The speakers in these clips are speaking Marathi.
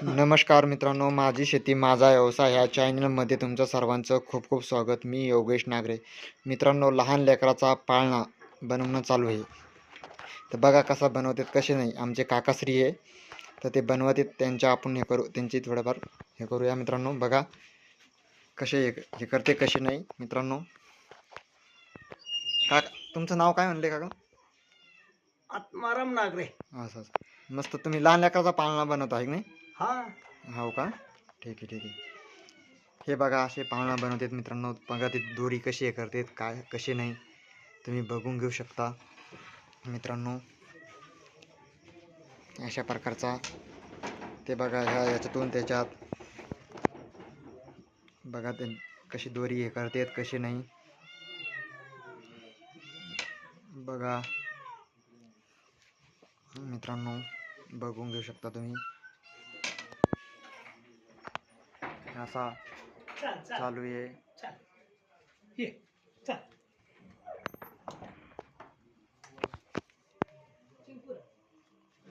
नमस्कार मित्रांनो माझी शेती माझा व्यवसाय ह्या चॅनलमध्ये तुमचं सर्वांचं खूप खूप स्वागत. मी योगेश नागरे. मित्रांनो लहान लेकराचा पाळणा बनवणं चालू आहे. तर बघा कसा बनवतात कसे नाही. आमचे काकाश्री आहे. तर ते बनवतात त्यांच्या आपण हे करू त्यांची थोडंफार हे करूया मित्रांनो. बघा कसे हे हे करते कसे नाही. मित्रांनो का तुमचं नाव काय म्हणले काका? आत्माराम नागरे. असं असं. मस्त तुम्ही लहान लेकराचा पाळणा बनवता आहे की नाही? हा हो का? ठीक आहे ठीक आहे. हे बघा असे पाहुणा बनवतात मित्रांनो. बघा ते दोरी कशी हे करतात काय कशी नाही. तुम्ही बघून घेऊ शकता मित्रांनो. अशा प्रकारचा. ते बघा ह्या याच्यातून त्याच्यात. बघा ते कशी दोरी हे करतात कशी नाही. बघा. मित्रांनो बघून घेऊ शकता तुम्ही. असा चल आहे.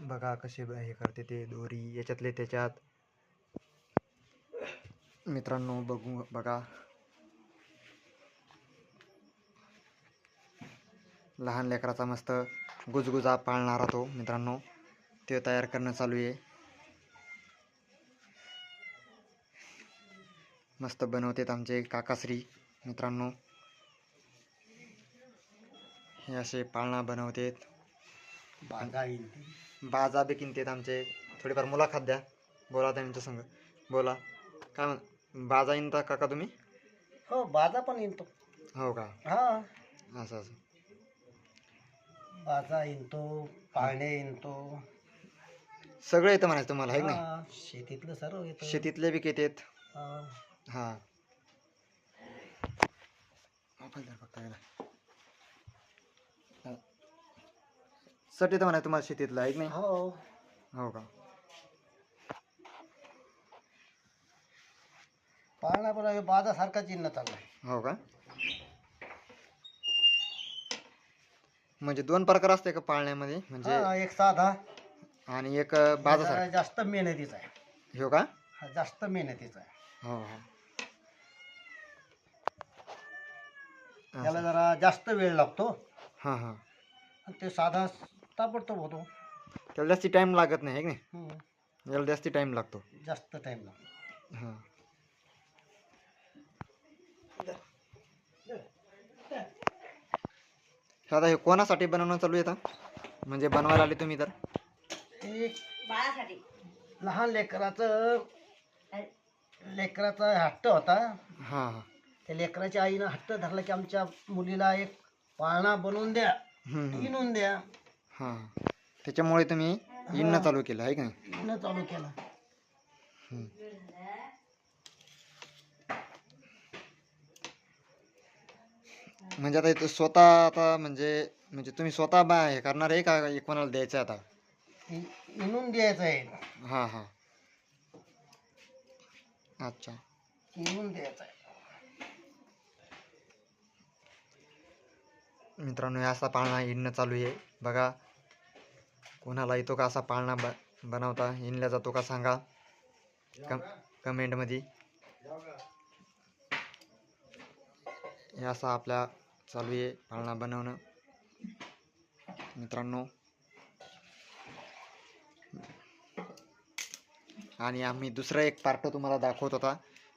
बघा कसे हे करते ते दोरी. याच्यातले त्याच्यात मित्रांनो बघू बघा. लहान लेकराचा मस्त गुजगुजा पाळणारा तो मित्रांनो. ते तयार करणं चालू आहे. मस्त बनवतात आमचे काकाश्री. मित्रांनो हे असे पाळणा बनवतात. बाजा बी किनतेत आमचे. थोडीफार मुलाखत द्या. बोला त्यांच्या संग. बोला. काय म्हण बाजा इंता काका तुम्ही? हो बाजा पण येतो हो का? हा. असं असं. बाजा येतो पाळणे येतो सगळं येतं म्हणायचं तुम्हाला आहे हा, शेतीतलं सर्व येतं शेतीतले बी येतात हा. मोबाईल धर फक्त याला. सट येतं म्हणायचं तुम्हाला शेतीतलं आहे की नाही? हो. हो का? पाळणा पण बाजा सारखा चिन्ह चालू आहे. हो का? म्हणजे दोन प्रकार असते का पाळण्यामध्ये? म्हणजे हा, एक साधा. आणि एक बाजा जरा जास्त मेहनतीचा आहे. हो का? हा जास्त मेहनतीचा आहे. हो हो. त्याला जरा जास्त वेळ लागतो. हां हां. आणि ते साधा ताबडतोब होतो. त्याला जास्ती टाईम लागत नाही है की नाही? हम्म. याला जास्ती टाईम लागतो. जास्त टाइम लागतो. हां. हे आता हे कोणासाठी बनवणं चालू आहे आता? म्हणजे बनवायला आले तुम्ही तर? एक बाळासाठी. लहान लेकराचं लेकराचा हट्ट होता. हां हां. त्या लेकराच्या आईनं हट्ट धरला की आमच्या मुलीला एक पाळणा बनवून द्या हम्म. इनून द्या. हां. त्याच्यामुळे तुम्ही इणं चालू केलं आहे की नाही? इनं चालू केला. म्हणजे आता इथं स्वतः आता म्हणजे म्हणजे तुम्ही स्वतः बा हे करणार आहे का हे कोणाला द्यायचं आहे आता? इ- इनून द्यायचं आहे. हां हां. अच्छा. इनून द्यायचं आहे. मित्रांनो हे असा पाळणा हिंडणं चालू आहे. बघा कोणाला येतो का असा पाळणा ब बनवता? हिंडला जातो का सांगा. कम कमेंटमध्ये. हे आपल्या चालू आहे पाळणा बनवणं. मित्रांनो. आणि आम्ही दुसरा एक पार्ट तुम्हाला दाखवत होता.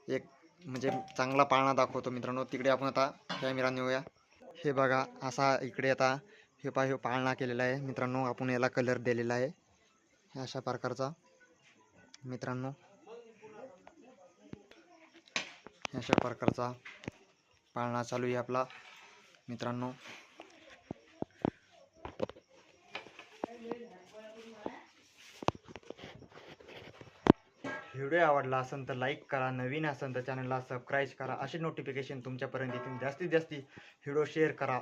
एक म्हणजे चांगला पाळणा दाखवतो मित्रांनो. तिकडे आपण आता कॅमेरा नेऊया. हे बघा असा इकडे आता हे पा हे पाळणा केलेला आहे. मित्रांनो आपण याला कलर दिलेला आहे. अशा प्रकारचा. मित्रांनो अशा प्रकारचा पाळणा चालू आहे आपला. मित्रांनो व्हिडिओ आवडला असेल तर लाईक करा नवीन असेल तर चॅनलला सबस्क्राईब करा. असे नोटिफिकेशन तुमच्यापर्यंत येतील. जास्तीत जास्त व्हिडिओ शेअर करा.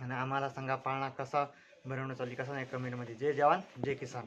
आणि आम्हाला सांगा पाळणा कसा बनवणं चालली कसा नाही कमेंटमध्ये जय जवान जय किसान.